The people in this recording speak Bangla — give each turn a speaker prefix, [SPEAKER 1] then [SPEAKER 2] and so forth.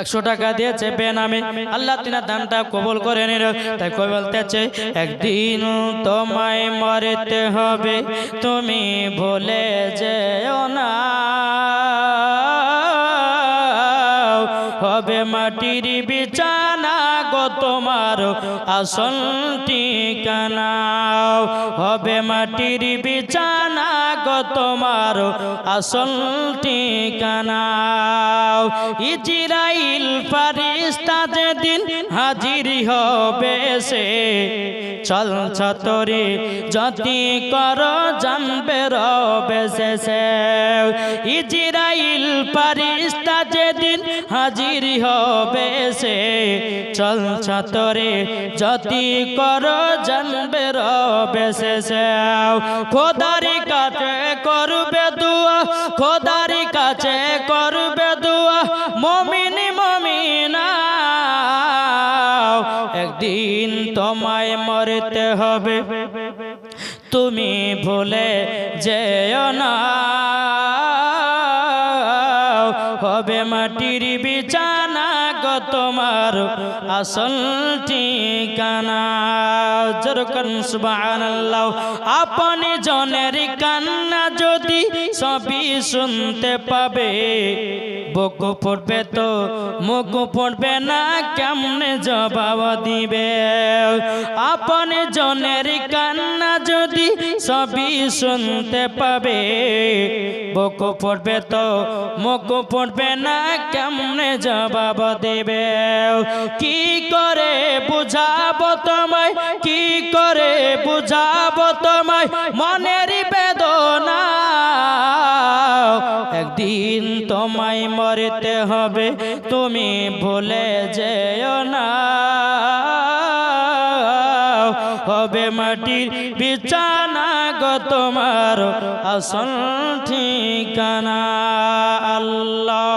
[SPEAKER 1] একশো টাকা দিয়েছে বেনামে আল্লাহ তিনার দানটা কবল করে নিল। তাই কই বলতেছে, একদিন তোমায় মরতে হবে, তুমি বলে যেও না। হবে মাটির বিছানা তোমার আসল ঠিকানা। হবে মাটির বিছানা গো তোমার আসল ঠিকানা। ইজরাইল ফারিস্তা যেদিন হাজির হবে সে, চল ছতরে যতি কর জানবে রবে সে। ইজরাইল ফারিস্তা যেদিন হাজির হবে সে চল ছাতরে যতি কর জানবে রবে সে খোদারি কাছে করবে দুয়া, খোদারি কাছে করবে দুয়া, মমিন মমিনা একদিন তোমায় মরতে হবে, তুমি ভুলে যেও না। হবে মাটির গো তোমার আসল ঠিকানা। যেরকম সুবহানাল্লাহ। আপনি জনের কান্না যদি সবই শুনতে পাবে, বুক পড়বে তো, মুখ পড়বে না, কেমনে জবাব দিবে? আপনি জনের কান্না যদি সবই শুনতে পাবে বুক পড়বে তো মুখ পড়বে না, কেমনে জবাব দেবে? কি করে বুঝাবো তোমায়? কি করে বুঝাবো তোমায়? মনের বেদনা। একদিন তোমায় মরতে হবে, তুমি ভুলে যেও না। হবে মাটির বিছানা গো তোমার আসল ঠিকানা। আল্লাহ।